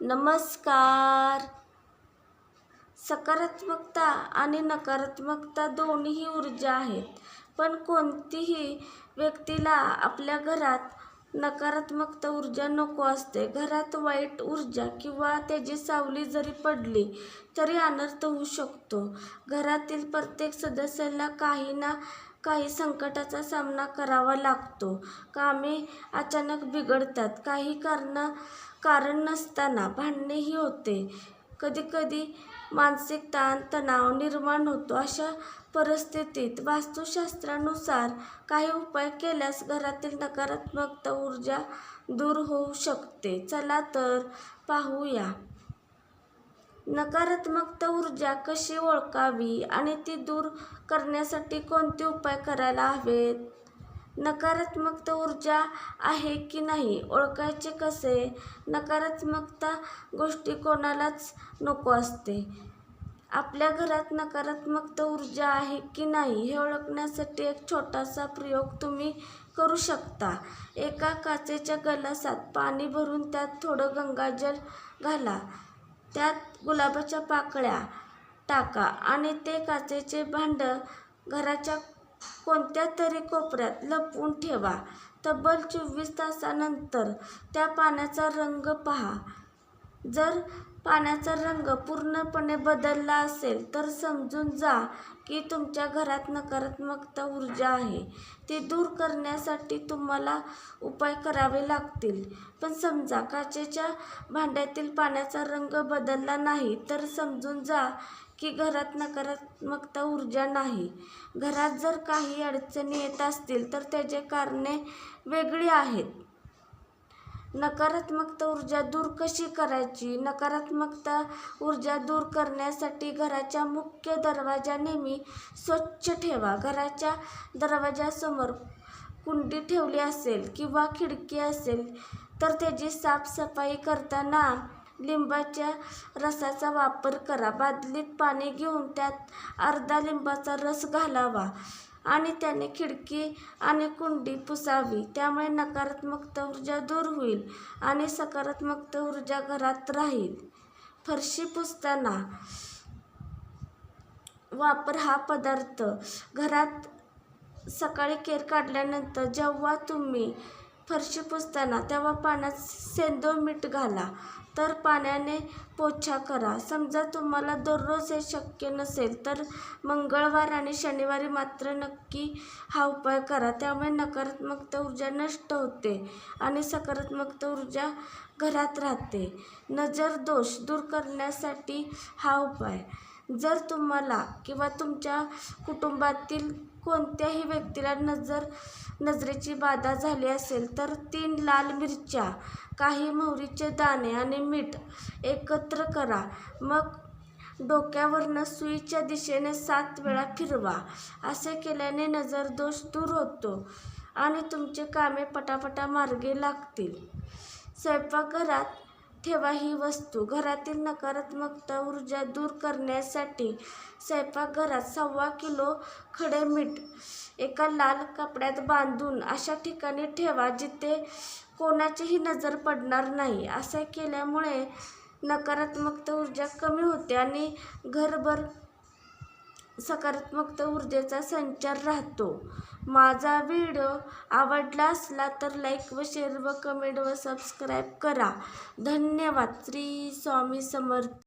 नमस्कार. सकारात्मकता आणि नकारात्मकता दोन्हीही ऊर्जा आहेत. पण कोणतीही व्यक्तीला आपल्या घरात नकारात्मकता ऊर्जा नको असते. घरात वाईट ऊर्जा किंवा त्याची सावली जरी पडली तरी अनर्थ होऊ शकतो. घरातील प्रत्येक सदस्याला काही ना काही संकटाचा सामना करावा लागतो. कामे अचानक बिघडतात. काही कारण कारण नसताना भांडणेही होते. कधीकधी मानसिक ताण तणाव निर्माण होतो. अशा परिस्थितीत वास्तुशास्त्रानुसार काही उपाय केल्यास घरातील नकारात्मक ऊर्जा दूर होऊ शकते. चला तर पाहूया. नकारात्मक ऊर्जा कशी ओळखावी आणि ती दूर करण्यासाठी कोणते उपाय करायला हवेत? नकारात्मक ऊर्जा आहे की नाही? ओळखायचे कसे? नकारात्मकता गोष्टी कोणालाच नको असते. आपल्या घरात नकारात्मक ऊर्जा आहे की नाही हे ओळखण्यासाठी एक छोटासा प्रयोग तुम्ही करू शकता. एका काचेच्या गलासात पाणी भरून त्यात थोडं गंगाजल घाला. त्यात गुलाबाच्या पाकळ्या टाका आणि ते काचेचे भांडं घराच्या कोणत्या तरी कोपऱ्यात लपवून ठेवा. तब्बल चोवीस तासानंतर त्या पाण्याचा रंग पहा. जर पाण्याचा रंग पूर्णपणे बदलला असेल तर समजून जा की तुमच्या घरात नकारात्मकता ऊर्जा आहे. ती दूर करण्यासाठी तुम्हाला उपाय करावे लागतील. पण समजा काचेच्या भांड्यातील पाण्याचा रंग बदलला नाही तर समजून जा की घरात नकारात्मकता ऊर्जा नाही. घरात जर काही अडचणी येत असतील तर त्याचे कारणे वेगळी आहेत. नकारात्मकता ऊर्जा दूर कशी करायची? नकारात्मकता ऊर्जा दूर करण्यासाठी घराच्या मुख्य दरवाजा नेहमी स्वच्छ ठेवा. घराच्या दरवाजासमोर कुंडी ठेवली असेल किंवा खिडकी असेल तर त्याची साफसफाई करताना लिंबाच्या रसाचा वापर करा. बादलीत पाणी घेऊन त्यात अर्धा लिंबाचा रस घालावा. आणि त्याने खिडकी आणि कुंडी पुसावी. त्यामुळे नकारात्मक ऊर्जा दूर होईल आणि सकारात्मक ऊर्जा घरात राहील. फरशी पुसताना वापर हा पदार्थ. घरात सकाळी केर काढल्यानंतर जेव्हा तुम्ही फरशी पुसताना तेव्हा पाण्यात सेंदो मीठ घाला. तर पाण्याने पोछा करा. समजा तुम्हाला दररोज हे शक्य नसेल तर मंगळवार आणि शनिवारी मात्र नक्की हा उपाय करा. त्यामुळे नकारात्मकता ऊर्जा नष्ट होते आणि सकारात्मकता ऊर्जा घरात राहते. नजर दोष दूर करण्यासाठी हा उपाय. जर तुम्हाला किंवा तुमच्या कुटुंबातील कोणत्याही व्यक्तीला नजर नजरेची बाधा झाली असेल तर तीन लाल मिरच्या काही मोहरीचे दाणे आणि मीठ एकत्र करा. मग डोक्यावरनं सुईच्या दिशेने सात वेळा फिरवा. असे केल्याने नजरदोष दूर होतो आणि तुमचे कामे पटापटा मार्गे लागतील. स्वयंपाकघरात ठेवा ही वस्तू. घरातील नकारात्मकता ऊर्जा दूर करण्यासाठी स्वयंपाकघरात सव्वा किलो खडे मीठ एका लाल कपड्यात बांधून अशा ठिकाणी ठेवा जिथे कोणाचीही नजर पडणार नाही. असे केल्यामुळे नकारात्मकता ऊर्जा कमी होते आणि घरभर सकारात्मक ऊर्जेचा संचार राहतो. माझा व्हिडिओ आवडला असला तर लाईक व शेअर व कमेंट व सबस्क्राईब करा. धन्यवाद. श्री स्वामी समर्थ